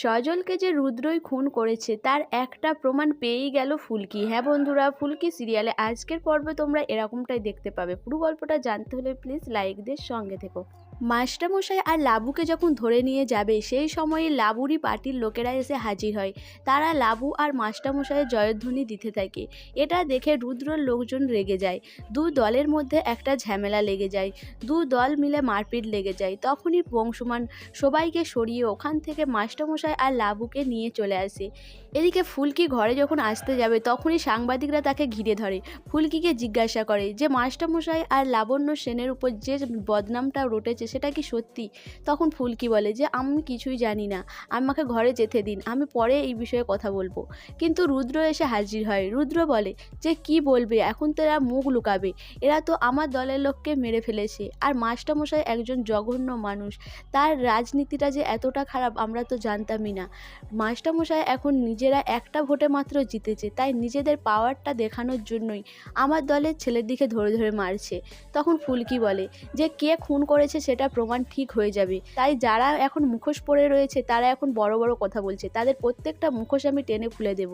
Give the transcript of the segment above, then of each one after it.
সজলকে যে রুদ্রই খুন করেছে, তার একটা প্রমাণ পেয়েই গেল ফুলকি। হ্যাঁ বন্ধুরা, ফুলকি সিরিয়ালে আজকের পর্বে তোমরা এরকমটাই দেখতে পাবে। পুরো গল্পটা জানতে হলে প্লিজ লাইক দিয়ে সঙ্গে থেকো। মাস্টারমশাই আর লাবুকে যখন ধরে নিয়ে যাবে, সেই সময়ে লাবুরই পার্টির লোকেরা এসে হাজির হয়। তারা লাবু আর মাস্টারমশাইয়ের জয়ধ্বনি দিতে থাকে। এটা দেখে রুদ্রর লোকজন রেগে যায়। দু দলের মধ্যে একটা ঝামেলা লেগে যায়। দু দল মিলে মারপিট লেগে যায়। তখনই বংশমান সবাইকে সরিয়ে ওখান থেকে মাস্টারমশাই আর লাবুকে নিয়ে চলে আসে। এদিকে ফুলকি ঘরে যখন আসতে যাবে, তখনই সাংবাদিকরা তাকে ঘিরে ধরে। ফুলকিকে জিজ্ঞাসা করে যে, মাস্টারমশাই আর লাবণ্য সেনের উপর যে বদনামটা রটেছে সেটা কি সত্যি? তখন ফুলকি বলে যে, আমি কিছুই জানি না। আমাকে ঘরে যেতে দিন। আমি পরে এই বিষয়ে কথা বলব। কিন্তু রুদ্র এসে হাজির হয়। রুদ্র বলে, যে কি বলবে? এখন তো এরা মুখ লুকাবে। এরা তো আমার দলের লোককে মেরে ফেলেছে। আর মাস্টারমশাই একজন জঘন্য মানুষ। তার রাজনীতিটা যে এতটা খারাপ, আমরা তো জানতামই না। মাস্টারমশাই এখন নিজেরা একটা ভোটে মাত্র জিতেছে। তাই নিজেদের পাওয়ারটা দেখানোর জন্যই আমার দলের ছেলের দিকে ধরে ধরে মারছে। তখন ফুলকি বলে, যে কে খুন করেছে সেটা প্রমাণ ঠিক হয়ে যাবে। তাই যারা এখন মুখোশ পরে রয়েছে, তারা এখন বড় বড় কথা বলছে। তাদের প্রত্যেকটা মুখোশ আমি টেনে খুলে দেব।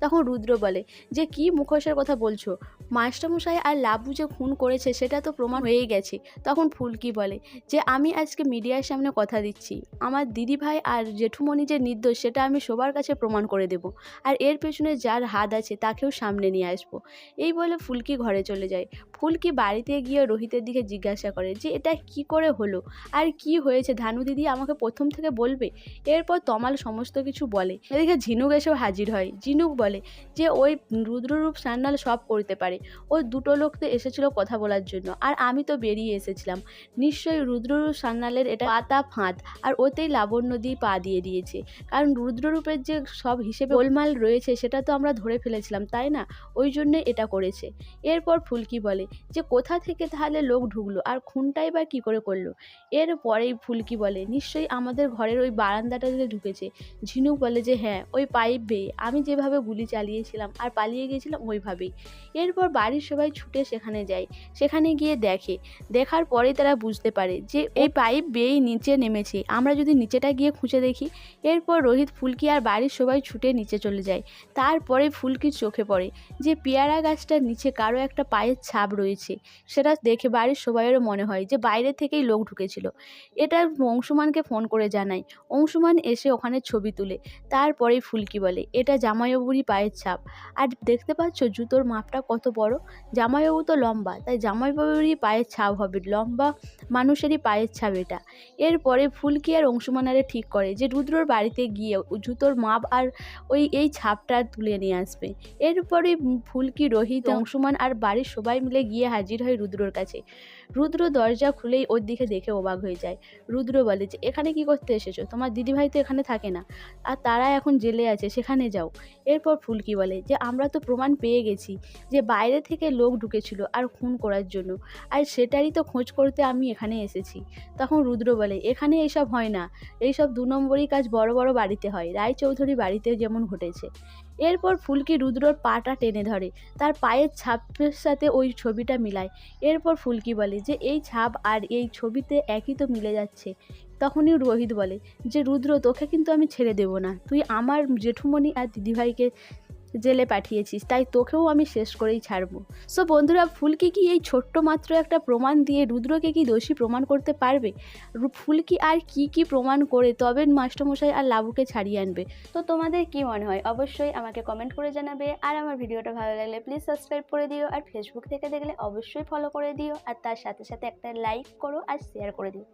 তখন রুদ্র বলে, যে কি মুখোশের কথা বলছো? মাস্টারমশাই আর লাবু যে খুন করেছে, সেটা তো প্রমাণ হয়েই গেছে। তখন ফুলকি বলে, যে আমি আজকে মিডিয়ার সামনে কথা দিচ্ছি। আমার দিদিভাই আর জেঠুমণি যে নির্দোষ, সেটা আমি সবার কাছে প্রমাণ করে দেব। আর এর পেছনে যার হাত আছে, তাকেও সামনে নিয়ে আসব। এই বলে ফুলকি ঘরে চলে যায়। ফুলকি বাড়িতে গিয়ে রোহিতের দিকে জিজ্ঞাসা করে, যে এটা কি করে হলো। আর কি হয়েছে? ধানু দিদি আমাকে প্রথম থেকে বলবে, এরপর তমাল সমস্ত কিছু বলে। এদিকে ঝিনুক এসেও হাজির হয়। ঝিনুক বলে যে, ওই রুদ্ররূপ সান্যাল সব করতে পারে। ও দুটো লোক তো এসেছিল কথা বলার জন্য। আর আমি তো বেরিয়ে এসেছিলাম। নিশ্চয়ই রুদ্ররূপ সান্যালের এটা পাতা ফাঁদ, আর ওতেই লাবণ্য দিয়ে পা দিয়ে দিয়েছে। কারণ রুদ্ররূপের যে সব হিসেবে গোলমাল রয়েছে, সেটা তো আমরা ধরে ফেলেছিলাম, তাই না? ওই জন্যে এটা করেছে। এরপর ফুলকি বলে যে, কোথা থেকে তাহলে লোক ঢুকলো? আর খুনটাই বা কী করে করল? এরপরেই ফুলকি বলে? নিশ্চয়ই আমাদের ঘরের ওই বারান্দাটা দিয়ে ঢুকেছে। ঝিনুক বলে যে হ্যাঁ ওই পাইপ বেয়ে। আমি যেভাবে গুলি চালিয়েছিলাম আর পালিয়ে গিয়েছিলাম, ওইভাবেই। এরপর বাড়ির সবাই ছুটে সেখানে যায়। সেখানে গিয়ে দেখে। দেখার পরেই তারা বুঝতে পারে যে, এই পাইপ বেয়েই নিচে নেমেছে। আমরা যদি নিচেটা গিয়ে খুঁজে দেখি। এরপর রোহিত ফুলকি আর বাড়ির সবাই ছুটে নিচে চলে যায়। তারপরে ফুলকির চোখে পড়ে যে, পেয়ারা গাছটার নিচে কারও একটা পায়ের ছাপ রয়েছে। সেটা দেখে বাড়ির সবাইয়েরও মনে হয় যে, বাইরে থেকেই লোক ঢুকেছিল। এটা অংশুমানকে ফোন করে জানায় অংশুমান এসে ওখানে ছবি তুলে তারপরেই ফুলকি বলে এটা জামাইবাবুরই পায়ের ছাপ। আর দেখতে পাচ্ছ জুতোর মাপটা কত বড়? জামাইবাবু তো লম্বা তাই জামাইবাবুরই পায়ের ছাপ হবে লম্বা মানুষেরই পায়ের ছাপ এটা। এরপরে ফুলকি আর অংশুমানারে ঠিক করে যে রুদ্রর বাড়িতে গিয়ে জুতোর মাপ আর ওই এই ছাপটা তুলে নিয়ে আসবে। এরপরে ফুলকি রোহিত অংশুমান আর বাড়ির সবাই মিলে গিয়ে হাজির হয় রুদ্রর কাছে। রুদ্র দরজা খুলেই ওর দিকে দেখে অবাক হয়ে যায়। রুদ্র বলে যে, এখানে কি করতে এসেছ? তোমার দিদিভাই তো এখানে থাকে না। আর তারা এখন জেলে আছে, সেখানে যাও। এরপর ফুলকি বলে যে, আমরা তো প্রমাণ পেয়ে গেছি যে, বাইরে থেকে লোক ঢুকেছিল আর খুন করার জন্য। আর সেটারই তো খোঁজ করতে আমি এখানে এসেছি। তখন রুদ্র বলে, এখানে এইসব হয় না। এইসব দু নম্বরই কাজ বড় বড় বাড়িতে হয়। রায়চৌধুরী বাড়িতে যেমন ঘটেছে। এরপর ফুলকি রুদ্রর পাটা টেনে ধরে। তার পায়ের ছাপের সাথে ওই ছবিটা মিলায়। এরপর ফুলকি বলে যে, এই ছাপ আর এই ছবিতে একই তো মিলে যাচ্ছে। তখনই রোহিত বলে যে, রুদ্র, তোকে কিন্তু আমি ছেড়ে দেব না। তুই আমার জেঠুমণি আর দিদিভাইকে জেলে পাঠিয়েছিস, তাই তোকেও আমি শেষ করেই ছাড়বো। সো বন্ধুরা, ফুলকি কি এই ছোট্ট মাত্র একটা প্রমাণ দিয়ে রুদ্রকে কি দোষী প্রমাণ করতে পারবে? ফুলকি আর কি কি প্রমাণ করে তবে মাস্টারমশাই আর লাবুকে ছাড়িয়ে আনবে? তো তোমাদের কি মনে হয়? অবশ্যই আমাকে কমেন্ট করে জানাবে। আর আমার ভিডিওটা ভালো লাগলে প্লিজ সাবস্ক্রাইব করে দিও। আর ফেসবুক থেকে দেখলে অবশ্যই ফলো করে দিও। আর তার সাথে সাথে একটা লাইক করো আর শেয়ার করে দিও।